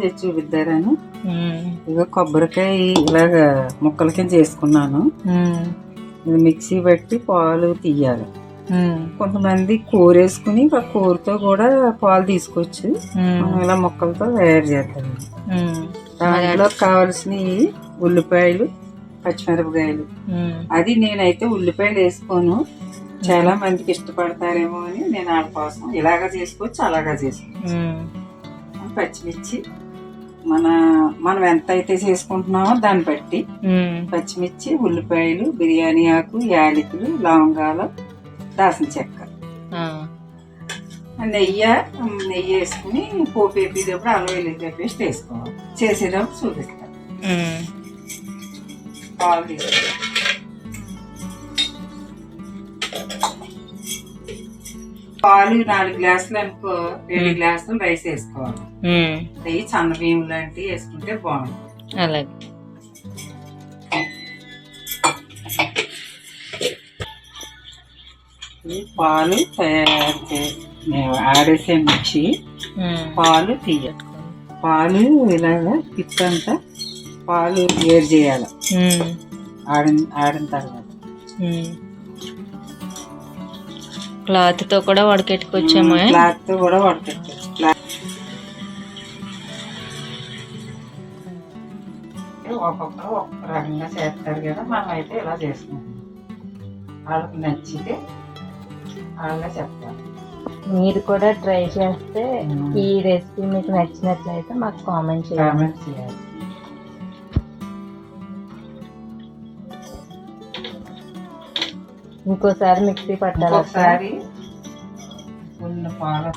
తెచ్చి చూపిద్దారని ఉమ్, ఇక కొబ్బరికాయ ఇలాగ ముక్కల కింద చేసుకున్నాను. ఇది మిక్సీ పెట్టి పాలు తీయాలి. కొంతమంది కూరేసుకుని ఆ కూరతో కూడా పాలు తీసుకోవచ్చు ఉమ్, మనం ఇలా ముక్కలతో తయారు చేద్దాం. దాంట్లో కావాల్సినవి ఉల్లిపాయలు పచ్చిమిరపకాయలు. అది నేనైతే ఉల్లిపాయలు వేసుకోను. చాలా మందికి ఇష్టపడతారేమో అని నేను వాళ్ళ కోసం ఇలాగా చేసుకోవచ్చు అలాగా చేసుకోవచ్చు. పచ్చిమిర్చి మన మనం ఎంత అయితే చేసుకుంటున్నామో దాన్ని బట్టి. పచ్చిమిర్చి ఉల్లిపాయలు బిర్యానీ ఆకు యాలకులు లవంగాలు దాసిన చెక్క. నెయ్యి నెయ్యి వేసుకుని పోపు వేపేటప్పుడు అల్లం వెల్లుల్లి పేస్ట్ వేసుకోవాలి. చేసేటప్పుడు చూపిస్తాను. పాలు తీసుకోవాలి పాలు నాలుగు గ్లాసులు అనుకో రెండు గ్లాసులు రైస్ వేసుకోవాలి. నెయ్యి సన్న బియ్యం లాంటివి వేసుకుంటే బాగుంటుంది. అలాగే. పాలు తయారు ఆడేసే మిర్చి పాలు తీయాలి పాలు ఇలాగా పిచ్చంతా పాలు వేరు చేయాలి. ఆడిన ఆడిన తర్వాత. క్లాత్తో కూడా వడకెట్టుకొచ్చాము. క్లాత్తో కూడా వడకెట్టాలి క్లాత్. ఒక్కొక్కరు ఒక్కొక్క రకంగా చేస్తారు కదా మనం అయితే ఇలా చేసుకుంటాం. వాళ్ళకి నచ్చితే వాళ్ళే చెప్తారు. మీరు కూడా ట్రై చేస్తే ఈ రెసిపీ మీకు నచ్చినట్లయితే మాకు కామెంట్ చేయండి. కామెంట్ చేయాలి ఇంకోసారి మిక్సీ పట్టాలి. ఒకసారి ఉన్న పాలు.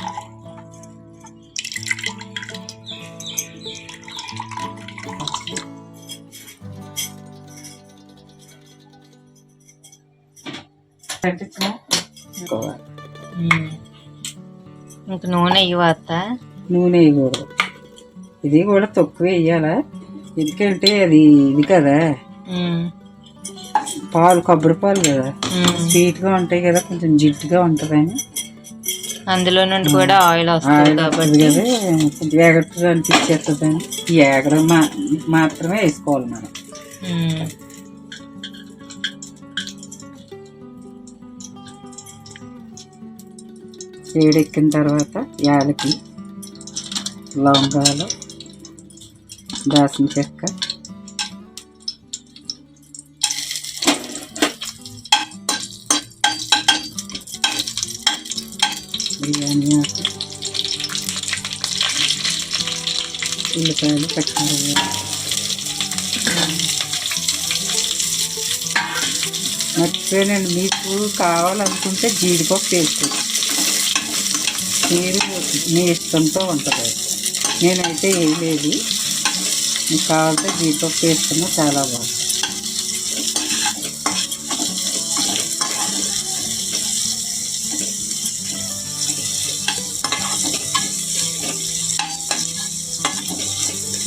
ఇంక నూనె ఇవ్వత్త నూనె వేయకూడదు ఇది కూడా తక్కువ వేయాలా ఎందుకంటే అది ఇది కదా. పాలు కొబ్బరి పాలు కదా. స్వీట్గా ఉంటాయి కదా కొంచెం జిడ్డుగా ఉంటదని. అందులో నుండి కూడా ఆయిల్ వస్తుంది కాబట్టి. కొంచెం ఏగట్టుగా అనిపించేస్తుందని. ఈ ఏగడం మా మాత్రమే వేసుకోవాలి మనం. వేడెక్కిన తర్వాత యాలకి లవంగాలు దాసిన చెక్క బిర్యానీ ఆకు. ఉల్లిపాయలు పచ్చిమిరపకాయలు. మర్చిపోయానండి మీకు కావాలనుకుంటే జీడిపప్పు వేసుకోవచ్చు మీరు మీ ఇష్టంతో ఉంటుంది నేనైతే వేయలేదు మీకు కావాలంటే జీడిపప్పు వేసుకున్నా చాలా బాగుంది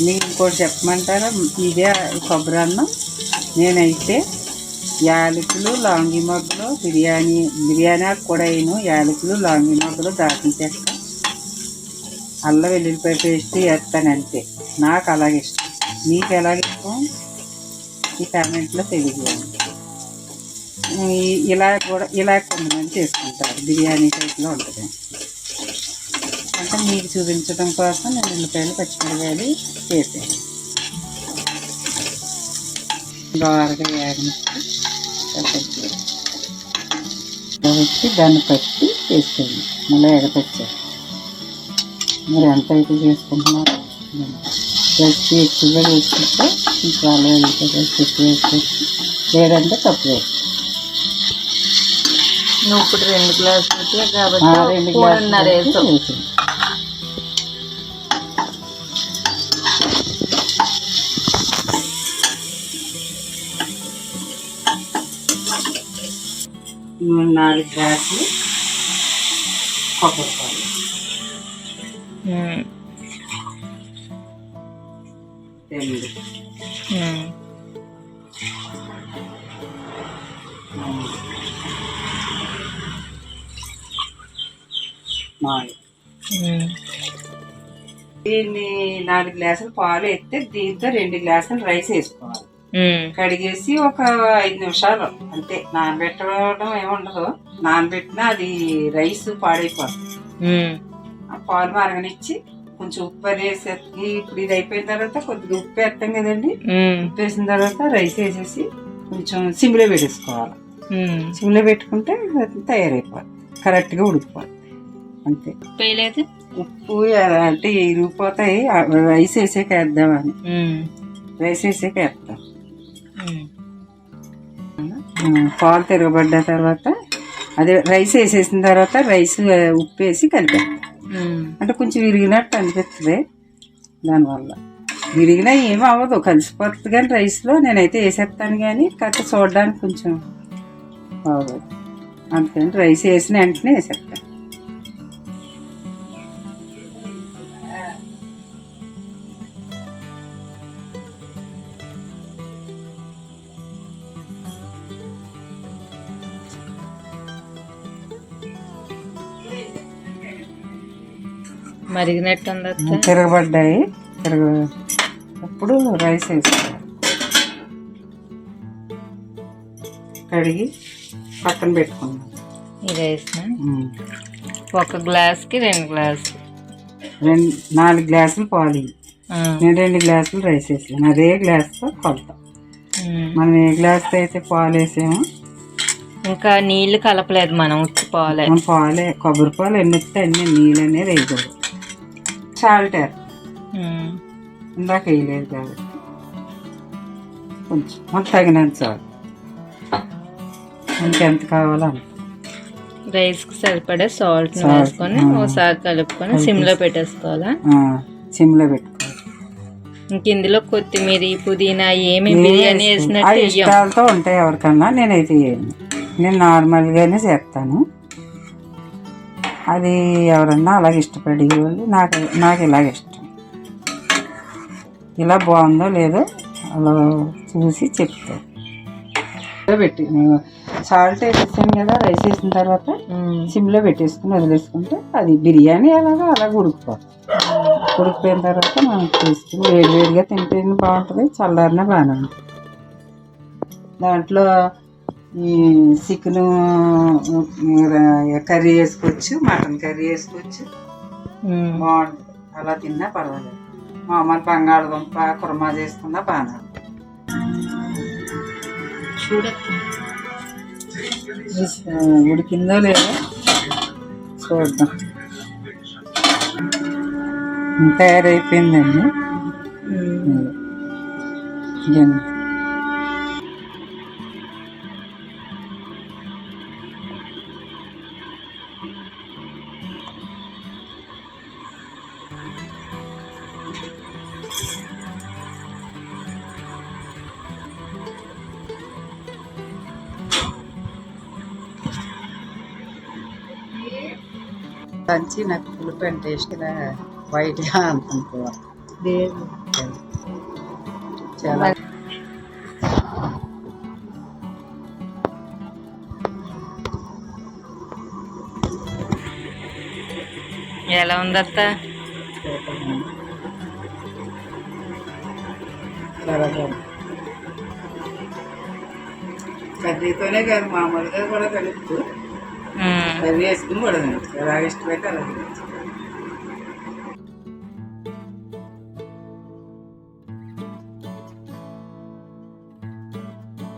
మీకు ఇంకోటి చెప్పమంటారా? ఇదే కొబ్బరి అన్నం నేనైతే యాలకులు లాంగి మొగ్గలు బిర్యానీ బిర్యానీ ఆకు కూడా అయిను యాలకులు లాంగి మొగ్గలు దాచిన చెక్క అల్లం వెల్లుల్లిపాయ పేస్ట్ వేస్తాను అంతే. నాకు అలాగే ఇష్టం. మీకు ఎలాగ ఇష్టం? ఈ కామెంట్లో తెలియజేయండి. ఇలా కూడా ఇలా కొంతమంది చేసుకుంటారు. బిర్యానీ టైప్లో ఉంటుంది. అంటే మీకు చూపించడం కోసం నేను ఉల్లిపాయలు పచ్చిమిరకాయలు చేసాను బాగా వేగనిచ్చి వచ్చి దాన్ని పట్టి వేసుకోండి మళ్ళీ ఎగపచ్చారు మీరు ఎంత అయితే చేసుకుంటున్నారో జస్ట్ ఎక్కువగా వేసుకుంటే ఇంకా అలా వెళ్తే ఎక్కువ వేసుకోవచ్చు. లేదంటే తక్కువ వేసుకోవచ్చు. నువ్వు ఇప్పుడు రెండు గ్లాసులు కాబట్టి రెండు గ్లాసులు వేసావు నాలుగు గ్లాసులు కొబ్బరి పాలు. రెండు. నాలుగు. దీన్ని నాలుగు గ్లాసులు పాలు వేస్తే దీంతో రెండు గ్లాసులు రైస్ వేసుకోవాలి. కడిగేసి ఒక ఐదు నిమిషాలు అంతే. నానబెట్టడం ఏముండదు నానబెట్టినా అది రైస్ పాడైపోతుంది ఆ పాలు మరగనిచ్చి కొంచెం ఉప్పు అది వేసి ఇప్పుడు ఇది అయిపోయిన తర్వాత కొద్దిగా ఉప్పు వేస్తాం కదండి. ఉప్పు వేసిన తర్వాత రైస్ వేసేసి కొంచెం సిమ్లో పెట్టేసుకోవాలి. సిమ్లో పెట్టుకుంటే అది తయారైపోతుంది కరెక్ట్గా ఉడికిపోతుంది అంతే. ఉప్పు ఎలా అంటే ఇరిగిపోతాయి రైస్ వేసాక వేద్దామని రైస్ వేసాక వేస్తాం పాలు తిరగబడ్డ తర్వాత అదే రైస్ వేసేసిన తర్వాత రైస్ ఉప్పు వేసి ఉమ్. అంటే కొంచెం విరిగినట్టు అనిపిస్తుంది దానివల్ల. విరిగినా ఏం అవ్వదు కలిసిపోతుంది కానీ రైస్లో నేనైతే వేసేస్తాను కానీ కాకపోతే చూడడానికి కొంచెం బాగోదు. అందుకని రైస్ వేసిన వెంటనే వేసేస్తాను మరిగినట్టు తిరగబడ్డాయి. తిరగ అప్పుడు రైస్ వేసుకోవాలి కడిగి పక్కన పెట్టుకున్నాం ఇది వేసిన ఒక గ్లాస్కి రెండు గ్లాస్ రెండు నాలుగు గ్లాసులు పాలు. నేను రెండు గ్లాసులు రైస్ వేసాను అదే గ్లాస్తో కొలత మనం ఏ గ్లాస్తో అయితే పాలు వేసామో ఇంకా నీళ్ళు కలపలేదు మనం ఉచ్చి పాలే. మన పాలే కొబ్బరి పాలు ఎన్ని వస్తే అన్ని నీళ్ళు అనేది వేయకూడదు. సాల్ట్ వేస్తాం ఉమ్, ఇందాక వేయలేదు కాబట్టి కొంచెం మనకు తగినంత చాలు. మనకి ఎంత కావాలో అంత. రైస్కి సరిపడే సాల్ట్ వేసుకొని. ఒకసారి కలుపుకొని సిమ్లో పెట్టేసుకోవాలా? సిమ్లో పెట్టుకోవాలి ఇంక ఇందులో కొత్తిమీర పుదీనా ఏమి బిర్యానీ. వేసినట్టు ఇష్టాలతో ఉంటాయి ఎవరికన్నా నేనైతే నేను నార్మల్గానే చేస్తాను. అది ఎవరన్నా అలాగ ఇష్టపడే వాళ్ళు నాకు నాకు ఇలాగ ఇష్టం. ఇలా బాగుందో లేదో అలా చూసి చెప్తాను పెట్టి సాల్ట్ వేసేసాను కదా రైస్ వేసిన తర్వాత సిమ్లో పెట్టేసుకుని వదిలేసుకుంటే అది బిర్యానీ ఎలాగో అలాగ ఉడికిపోతుంది. ఉడికిపోయిన తర్వాత మనం తీసుకుని వేడి వేడిగా తింటే బాగుంటుంది చల్లారినా బాగానే ఉంటుంది. దాంట్లో చికెన్ కర్రీ వేసుకోవచ్చు మటన్ కర్రీ వేసుకోవచ్చు. బాగుంటుంది అలా తిన్నా పర్వాలేదు మామూలు బంగాళదుంప కుర్మా చేసుకున్నా. ఇది, ఉడికిందో లేదో చూద్దాం తయారైపోయిందండి. ఇదండి. మంచి నాకు పులుపు అంటే టేస్ట్గా వైట్గా లేదు. చాలా. ఎలా ఉంది బాగుంది కర్రీతోనే కాదు మామూలుగా కూడా కలుపుతూ. కర్రీ వేసుకుని కూడా తినచ్చు. ఎలా ఇష్టమైతే అలా తినచ్చు.